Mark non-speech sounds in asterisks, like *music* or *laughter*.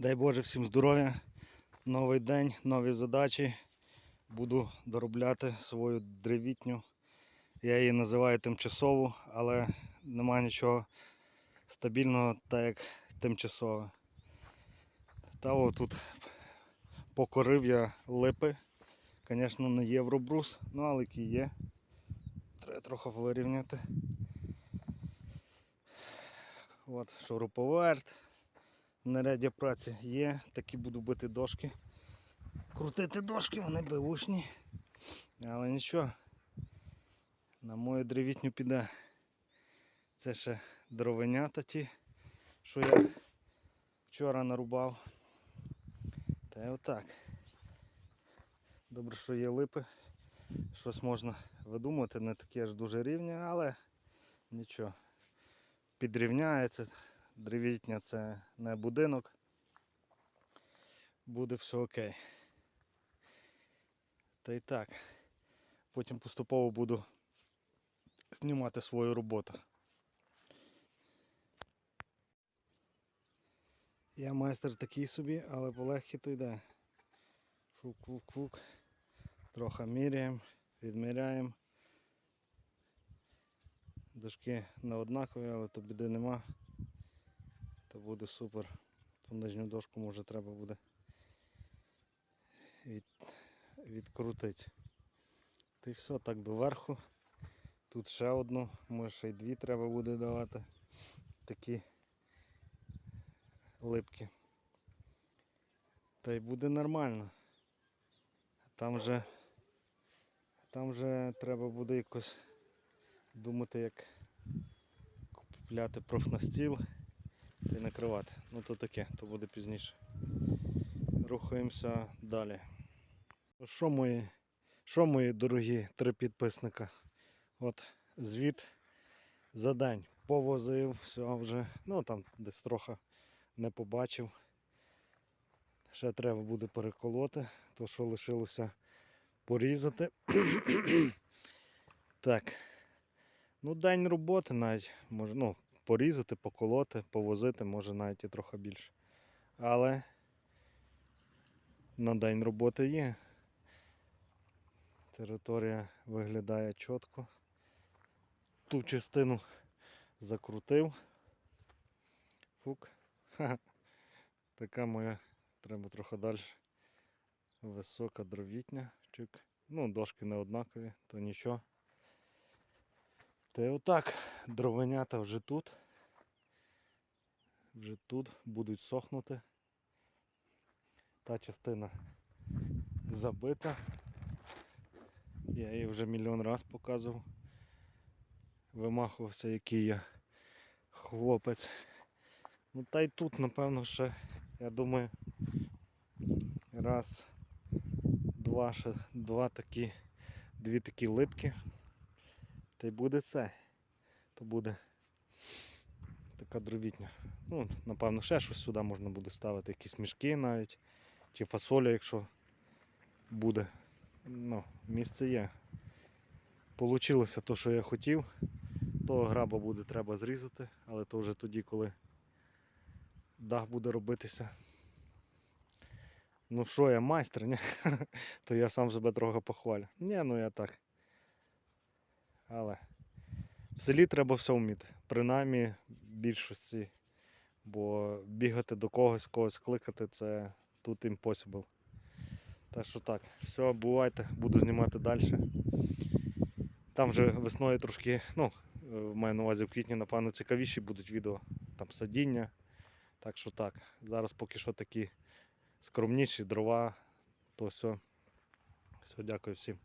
Дай Боже всім здоров'я. Новий день, нові задачі. Буду доробляти свою древітню. Я її називаю тимчасову, але нема нічого стабільного, так як тимчасове. Та от тут покорив я липи. Звісно, не євробрус, ну але які є. Треба трохи вирівняти. От, шуруповерт. Наряддя праці є, такі буду бити дошки. Крутити дошки, вони беушні. Але нічого. На мою древітню піде. Це ще дровенята ті, що я вчора нарубав. Та й отак. Добре, що є липи. Щось можна видумати, не такі аж дуже рівні, але нічого. Підрівняється. Древітня це не будинок. Буде все окей. Та й так. Потім поступово буду знімати свою роботу. Я майстер такий собі, але полегкі то йде. Фук-фук-фук. Трохи міряємо, відміряємо. Дошки не однакові, але то біди нема. То буде супер. Ту нижню дошку може треба буде від... відкрутити. Й все так доверху. Тут ще одну, може ще й дві треба буде давати. Такі липки. Та й буде нормально. Там вже, там вже треба буде якось думати, як купляти профнастіл й накривати. Ну то таке, то буде пізніше. Рухаємося далі. Що мої, що мої дорогі три підписника? От звіт за день. Повозив, все вже, ну там десь трохи не побачив. Ще треба буде переколоти, то що лишилося порізати. *clears throat* так. Ну, день роботи навіть може, ну, порізати, поколоти, повозити, може навіть і трохи більше. Але на день роботи є. Територія виглядає чітко. Ту частину закрутив. Фук. Ха-ха. Така моя, треба трохи далі. Висока дровітня. Чик. Ну, дошки не однакові, то нічого. Та й отак, дровенята вже тут. Вже тут будуть сохнути. Та частина забита. Я її вже мільйон раз показував. Вимахувався, який я хлопець. Ну та й тут, напевно, ще, я думаю, раз, два, ще, два такі, дві такі липки. Та й буде це. То буде така дровітня. Ну, напевно, ще щось сюди можна буде ставити, якісь мішки навіть, чи фасоля, якщо буде. Ну, місце є. Получилося те, що я хотів. Того граба буде треба зрізати, але то вже тоді, коли дах буде робитися. Ну що, я майстер, ні? *laughs* то я сам себе трохи похвалю. Ні, ну я так. Але в селі треба все вміти. Принаймні більшості. Бо бігати до когось, когось кликати це тут impossible. Так що так, все, бувайте, буду знімати далі. Там вже весною трошки, ну, е, маю на увазі в квітні, напевно, цікавіші будуть відео, там садіння. Так що так, зараз поки що такі скромніші дрова, то все. Все, дякую всім.